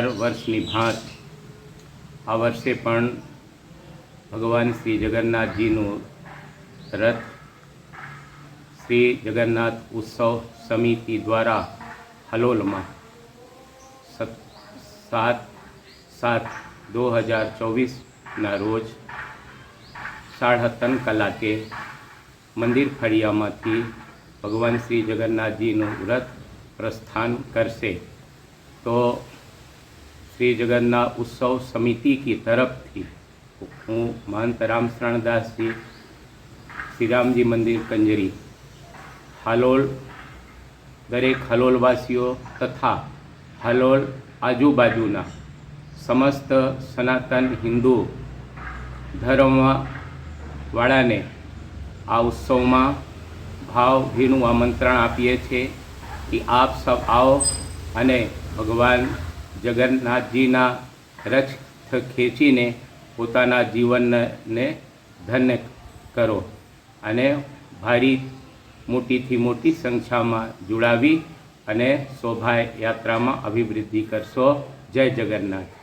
દર વર્ષની ભાત. આ વર્ષે પણ ભગવાન શ્રી જગન્નાથજીનું રથ, શ્રી જગન્નાથ ઉત્સવ સમિતિ દ્વારા હલોલમાં સત, સાત દો હજાર ચોવીસના રોજ સાડા ત્રણ કલાકે મંદિર ફળિયામાંથી ભગવાન શ્રી જગન્નાથજીનું વ્રત પ્રસ્થાન કરશે. તો શ્રી જગન્નાથ ઉત્સવ સમિતિ કી તરફથી હું મહંત રામ શરણદાસજી, શ્રીરામજી મંદિર કંજરી, હાલોલ, દરેક હલોલવાસીઓ તથા હલોલ આજુબાજુના સમસ્ત સનાતન હિન્દુ ધર્મવાળાને આ ઉત્સવમાં ભાવભીનું આમંત્રણ આપીએ છીએ કે આપ સબ આવો અને ભગવાન જગન્નાથજીના રથ ખેંચીને પોતાના જીવનને ધન્ય કરો અને ભારી મોટીથી મોટી સંખ્યામાં જોડાવી અને શોભાયાત્રામાં અભિવૃદ્ધિ કરશો. જય જગન્નાથ.